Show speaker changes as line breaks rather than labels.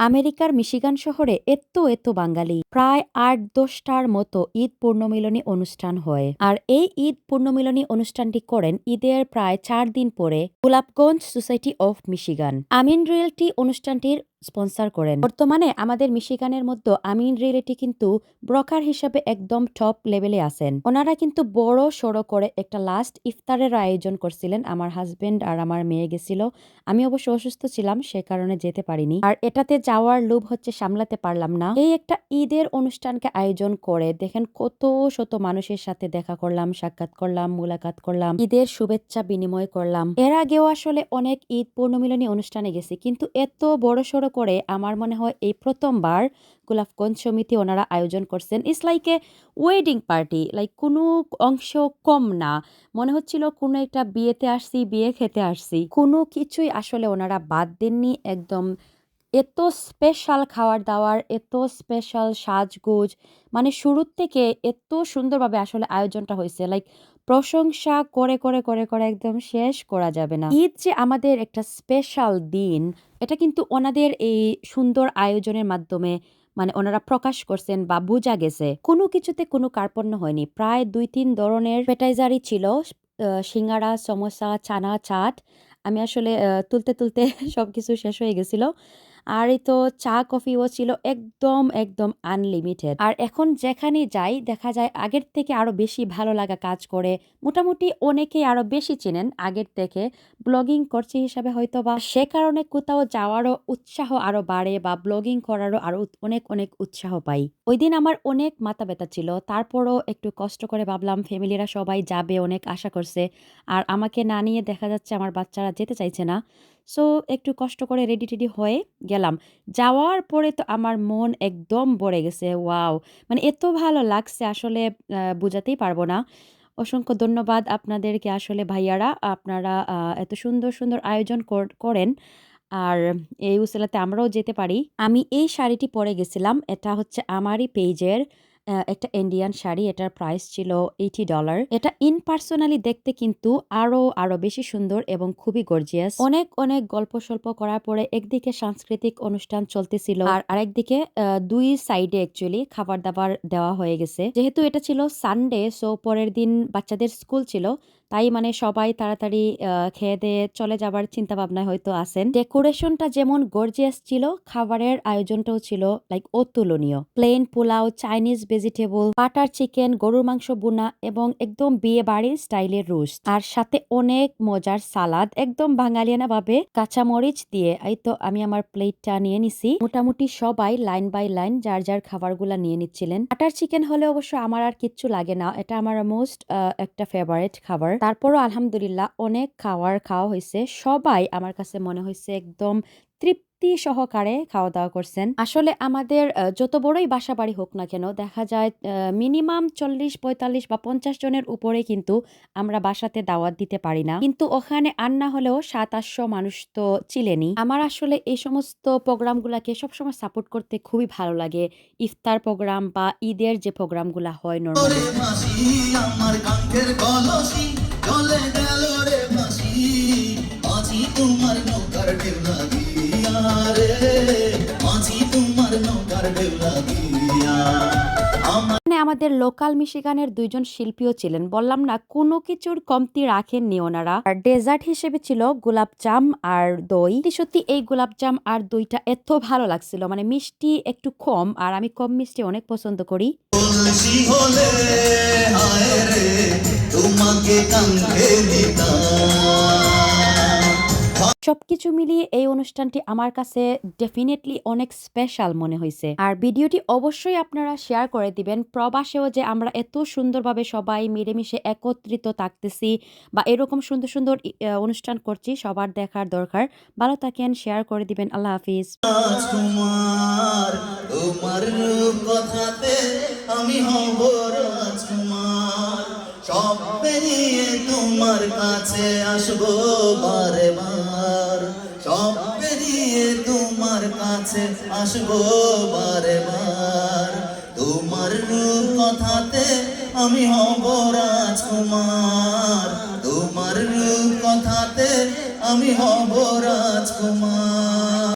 আমেরিকার মিশিগান শহরে এত এত বাঙালি। প্রায় আট দশটার মতো ঈদ পূর্ণমিলনী অনুষ্ঠান হয়। আর এই ঈদ পূর্ণমিলনী অনুষ্ঠানটি করেন ঈদের প্রায় চার দিন পরে Golapganj society of Michigan. Amin realty অনুষ্ঠানটির স্পন্সর করেন। বর্তমানে আমাদের মিশিগানের মধ্যে আমিন রিয়েলিটি কিন্তু ব্রকার হিসাবে একদম টপ লেভেলে আছেন। ওনারা কিন্তু বড় সড়ো করে একটা লাস্ট ইফতারের আয়োজন করছিলেন। আমার হাজবেন্ড আর আমার মেয়ে গেছিল। আমি অবশ্য অসুস্থ ছিলাম, সে কারণে যেতে পারিনি। আর এটাতে যাওয়ার লোভ হচ্ছে, সামলাতে পারলাম না। এই একটা ঈদের অনুষ্ঠানকে আয়োজন করে দেখেন কত শত মানুষের সাথে দেখা করলাম, সাক্ষাৎ করলাম, মুলাকাত করলাম, ঈদের শুভেচ্ছা বিনিময় করলাম। এর আগেও আসলে অনেক ঈদ পূর্ণমিলনী অনুষ্ঠানে গেছি, কিন্তু এত বড় সড়ো করে আমার মনে হয় এই প্রথমবার গোলাপগঞ্জ সমিতি ওনারা আয়োজন করছেন। It's like a wedding party like কোনো অংশ কম না। মনে হচ্ছিল কোনো একটা বিয়েতে আসছি, বিয়ে খেতে আসছি। কোনো কিছুই আসলে ওনারা বাদ দেননি, একদম এত স্পেশাল খাওয়ার দাওয়ার, এত স্পেশাল সাজগোজ মানে শুরুর থেকে এত সুন্দরভাবে আসলে আয়োজনটা হয়েছে। লাইক প্রশংসা করে করে করে করে একদম শেষ করা যাবে না। ঈদ যে আমাদের একটা স্পেশাল দিন, এটা কিন্তু ওনাদের এই সুন্দর আয়োজনের মাধ্যমে মানে ওনারা প্রকাশ করছেন বা বোঝা গেছে। কোনো কিছুতে কোনো কার্পণ্য হয়নি। প্রায় দুই তিন ধরনের পেটাইজারি ছিল। সিঙ্গারা, সমোসা, চানা, চাট। আমি আসলে তুলতে তুলতে সব কিছু শেষ হয়ে গেছিল। আর এই তো চা কফিও ছিল একদম একদম আনলিমিটেড আর এখন যেখানে যাই, দেখা যায় আগের থেকে আরও বেশি ভালো লাগা কাজ করে। মোটামুটি অনেকেই আরও বেশি চেনেন আগের থেকে। ব্লগিং করছি হিসাবে হয়তো বা সে কারণে কোথাও যাওয়ারও উৎসাহ আরও বাড়ে বা ব্লগিং করারও আরও অনেক অনেক উৎসাহ পাই। ওই দিন আমার অনেক মাথা ব্যথা ছিল। তারপরও একটু কষ্ট করে ভাবলাম ফ্যামিলিরা সবাই যাবে, অনেক আশা করছে। আর আমাকে না নিয়ে দেখা যাচ্ছে আমার বাচ্চারা যেতে চাইছে না। সো একটু কষ্ট করে রেডি টেডি হয়ে গেলাম। যাওয়ার পরে তো আমার মন একদম ভরে গেছে ওয়াও মানে এত ভালো লাগছে আসলে বোঝাতেই পারব না। অসংখ্য ধন্যবাদ আপনাদেরকে আসলে ভাইয়ারা, আপনারা এত সুন্দর সুন্দর আয়োজন কর- করেন। আর এই উসিলাতে আমরাও যেতে পারি। আমি এই শাড়িটি পরে গেছিলাম, এটা হচ্ছে আমারই পেজের একটা ইন্ডিয়ান শাড়ি, এটার প্রাইস ছিল এইটি ডলার এটা ইন পার্সোনালি দেখতে কিন্তু আরও আরও বেশি সুন্দর এবং খুবই গর্জিয়াস অনেক অনেক গল্প সল্প করার পরে একদিকে সাংস্কৃতিক অনুষ্ঠান চলতেছিল আর আরেকদিকে দুই সাইডে অ্যাকচুয়ালি খাবার দাবার দেওয়া হয়ে গেছে। যেহেতু এটা ছিল সানডে সো পরের দিন বাচ্চাদের স্কুল ছিল তাই মানে সবাই তাড়াতাড়ি খেয়ে দিয়ে চলে যাবার চিন্তা ভাবনায় হয়তো আসেন ডেকোরেশনটা যেমন গর্জিয়াস ছিল, খাবারের আয়োজনটাও ছিল লাইক অতুলনীয়। Plain pulao Chinese vegetable butter chicken গরুর মাংস বোনা এবং একদম বিয়ে বাড়ির স্টাইলের রোস্ট আর সাথে অনেক মজার সালাদ, একদম বাঙালিয়ানা ভাবে কাঁচামরিচ দিয়ে। এই তো আমি আমার প্লেটটা নিয়ে নিছি। মোটামুটি সবাই লাইন বাই লাইন যার যার খাবারগুলা নিয়ে নিচ্ছিলেন। বাটার চিকেন হলে অবশ্য আমার আর কিচ্ছু লাগে না। এটা আমার মোস্ট একটা ফেভারিট খাবার। তারপরও আলহামদুলিল্লাহ অনেক খাওয়ার খাওয়া হয়েছে। সবাই আমার কাছে মনে হয়েছে একদম তৃপ্তি সহকারে খাওয়া দাওয়া করছেন। আসলে আমাদের যত বড়ই বাসা বাড়ি হোক না কেন, দেখা যায় মিনিমাম চল্লিশ, পঁয়তাল্লিশ বা পঞ্চাশ জনের উপরে কিন্তু আমরা বাসাতে দাওয়াত দিতে পারি না। কিন্তু ওখানে আন্না হলেও সাত, আটশো মানুষ তো ছিলেনই আমার আসলে এই সমস্ত প্রোগ্রামগুলোকে সবসময় সাপোর্ট করতে খুবই ভালো লাগে। ইফতার প্রোগ্রাম বা ঈদের যে প্রোগ্রামগুলো হয় নর্মালি।
তোমার নৌকার ঢেউ রে মাঝি তোমার নৌকার ঢেউ লাগিয়া আমার
মানে আমাদের লোকাল মিশিগানের দুইজন শিল্পীও ছিলেন। বললাম না কোনো কিছুর কমতি রাখেননি ওনারা। আর ডেজার্ট হিসেবে ছিল গোলাপ জাম আর দই। সত্যি এই গোলাপ জাম আর দইটা এত ভালো লাগছিল। মানে মিষ্টি একটু কম আর আমি কম মিষ্টি অনেক পছন্দ করি।
তোমাকে কাঙ্ক্ষে দিতাম।
সবকিছু মিলিয়ে এই অনুষ্ঠানটি আমার কাছে ডেফিনেটলি অনেক স্পেশাল মনে হয়েছে আর ভিডিওটি অবশ্যই আপনারা শেয়ার করে দিবেন। প্রবাসেও যে আমরা এত সুন্দরভাবে সবাই মিলেমিশে একত্রিত থাকতেছি বা এরকম সুন্দর সুন্দর অনুষ্ঠান করছি, সবার দেখার দরকার, ভালো থাকেন শেয়ার করে দিবেন। আল্লাহ হাফিজ।
আমি হব রাজকুমার। সব পেরিয়ে তোমার কাছে আসব বারে বার। সব পেরিয়ে তোমার কাছে আসব বারে বার তোমার রূপ কথাতে আমি হব রাজকুমার। তোমার রূপ কথাতে আমি হব রাজকুমার।